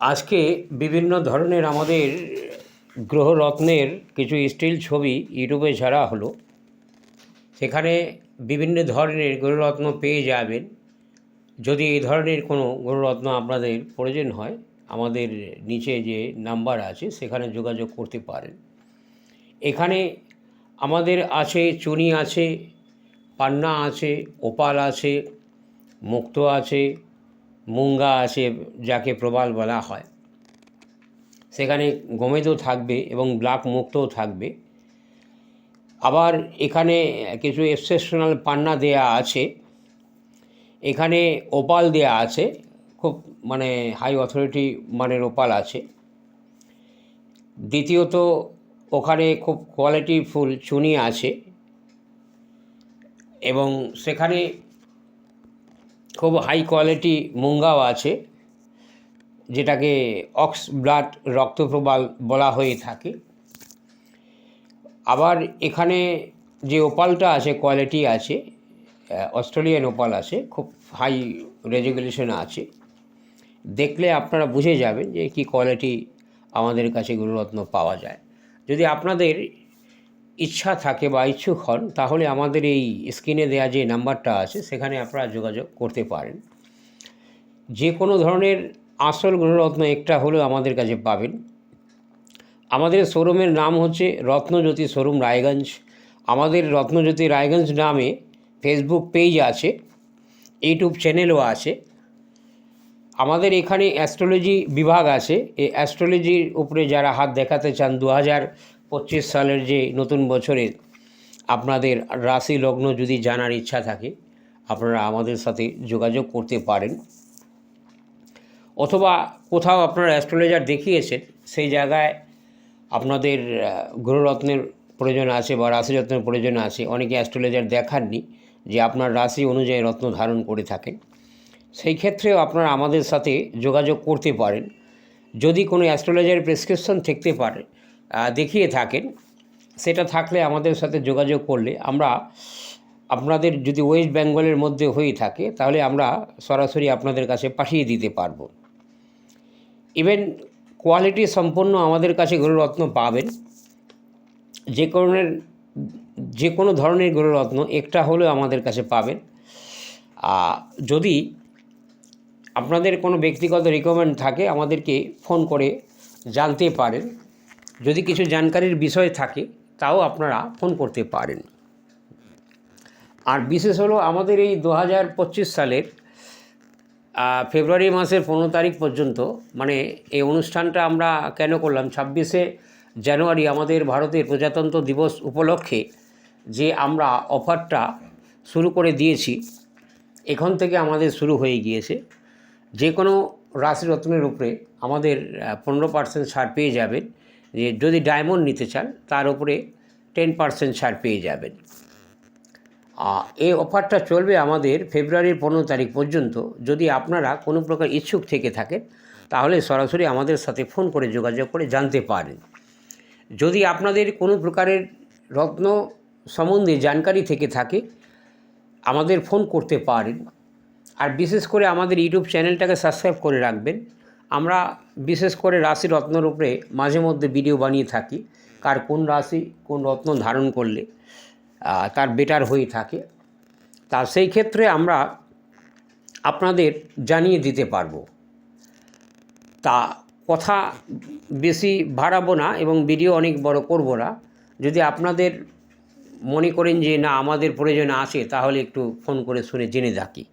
আজকে বিভিন্ন ধরনের আমাদের গ্রহরত্নের কিছু স্টিল ছবি ইউটিউবে ছাড়া হলো। সেখানে বিভিন্ন ধরনের গ্রহরত্ন পেয়ে যাবেন। যদি এই ধরনের কোনো গ্রহরত্ন আপনাদের প্রয়োজন হয়, আমাদের নিচে যে নাম্বার আছে, সেখানে যোগাযোগ করতে পারেন। এখানে আমাদের আছে, চুনি আছে, পান্না আছে, ওপাল আছে, মুক্ত আছে মুঙ্গা আছে যাকে প্রবাল বলা হয়। সেখানে গোমেদও থাকবে এবং ব্ল্যাক মুক্তও থাকবে। আবার এখানে কিছু এক্সেপশনাল পান্না দেয়া আছে। এখানে ওপাল দেয়া আছে। খুব মানে হাই অথরিটি মানের ওপাল আছে। দ্বিতীয়ত ওখানে খুব কোয়ালিটি ফুল চুনি আছে। এবং সেখানে খুব হাই কোয়ালিটি মুঙ্গাও আছে, যেটাকে অক্স ব্লাড রক্তপ্রবাল বলা হয়ে থাকে। আবার এখানে যে ওপালটা আছে কোয়ালিটি আছে অস্ট্রেলিয়ান ওপাল আছে, খুব হাই রেজুলেশন আছে। দেখলে আপনারা বুঝে যাবেন যে কি কোয়ালিটি আমাদের কাছে গুরুরত্ন পাওয়া যায়। যদি আপনাদের ইচ্ছা থাকে বা ইচ্ছুক হন, তাহলে আমাদের এই স্ক্রিনে দেওয়া যে নাম্বারটা আছে, সেখানে আপনারা যোগাযোগ করতে পারেন। যে কোনো ধরনের আসল গুণরত্ন একটা হলেও আমাদের কাছে পাবেন। আমাদের শোরুমের নাম হচ্ছে রত্নজ্যোতি শোরুম রায়গঞ্জ। আমাদের রত্নজ্যোতি রায়গঞ্জ নামে ফেসবুক পেজ আছে, ইউটিউব চ্যানেলও আছে। আমাদের এখানে অ্যাস্ট্রোলজি বিভাগ আছে। এই অ্যাস্ট্রোলজির উপরে যারা হাত দেখাতে চান, দু হাজার পঁচিশ সালের যে নতুন বছরে আপনাদের রাশি লগ্ন যদি জানার ইচ্ছা থাকে, আপনারা আমাদের সাথে যোগাযোগ করতে পারেন। অথবা কোথাও আপনারা অ্যাস্ট্রোলজার দেখিয়েছেন, সেই জায়গায় আপনাদের গ্রহরত্নের প্রয়োজন আছে বা রাশিরত্নের প্রয়োজন আছে। অনেকে অ্যাস্ট্রোলজার দেখাননি যে আপনার রাশি অনুযায়ী রত্ন ধারণ করে থাকেন। সেই ক্ষেত্রেও আপনারা আমাদের সাথে যোগাযোগ করতে পারেন। যদি কোনো অ্যাস্ট্রোলজারের প্রেসক্রিপশন থাকতে পারে দেখিয়ে থাকেন। সেটা থাকলে আমাদের সাথে যোগাযোগ করলে আমরা আপনাদের যদি ওয়েস্ট বেঙ্গলের মধ্যে হয়ে থাকে, তাহলে আমরা সরাসরি আপনাদের কাছে পাঠিয়ে দিতে পারব। ইভেন কোয়ালিটি সম্পন্ন আমাদের কাছে গরুরত্ন পাবেন। যে কারণের, যে কোনো ধরনের গরুরত্ন একটা হলেও আমাদের কাছে পাবেন। যদি আপনাদের কোনো ব্যক্তিগত রিকমেন্ড থাকে, আমাদেরকে ফোন করে জানতে পারেন। যদি কিছু জানকারির বিষয় থাকে, তাও আপনারা ফোন করতে পারেন। আর বিশেষ হলো আমাদের এই দু পঁচিশ সালের ফেব্রুয়ারি মাসের পনেরো তারিখ পর্যন্ত মানে এই অনুষ্ঠানটা আমরা কেন করলাম? ছাব্বিশে জানুয়ারি আমাদের ভারতের প্রজাতন্ত্র দিবস উপলক্ষে যে আমরা অফারটা শুরু করে দিয়েছি, এখন থেকে আমাদের শুরু হয়ে গিয়েছে। যে কোনো রাশি রত্নের উপরে আমাদের পনেরো পার্সেন্ট ছাড় পেয়ে যাবেন। যে যদি ডায়মন্ড নিতে চান, তার উপরে টেন পার্সেন্ট ছাড় পেয়ে যাবেন। এই অফারটা চলবে আমাদের ফেব্রুয়ারির পনেরো তারিখ পর্যন্ত। যদি আপনারা কোনো প্রকার ইচ্ছুক থেকে থাকেন, তাহলে সরাসরি আমাদের সাথে ফোন করে যোগাযোগ করে জানতে পারেন। যদি আপনাদের কোনো প্রকারের রত্ন সম্বন্ধে জানকারি থেকে থাকে, আমাদের ফোন করতে পারেন। আর বিশেষ করে আমাদের ইউটিউব চ্যানেলটাকে সাবস্ক্রাইব করে রাখবেন। আমরা বিশেষ করে রাশি রত্নর উপরে মাঝে মধ্যে ভিডিও বানিয়ে থাকি। কার কোন রাশি কোন রত্ন ধারণ করলে তার বেটার হয়ে থাকে। তা সেই ক্ষেত্রে আমরা আপনাদের জানিয়ে দিতে পারব। তা কথা বেশি বাড়াবো না এবং ভিডিও অনেক বড় করব না। যদি আপনাদের মনে করেন যে না, আমাদের প্রয়োজন আছে, তাহলে একটু ফোন করে শুনে জেনে থাকি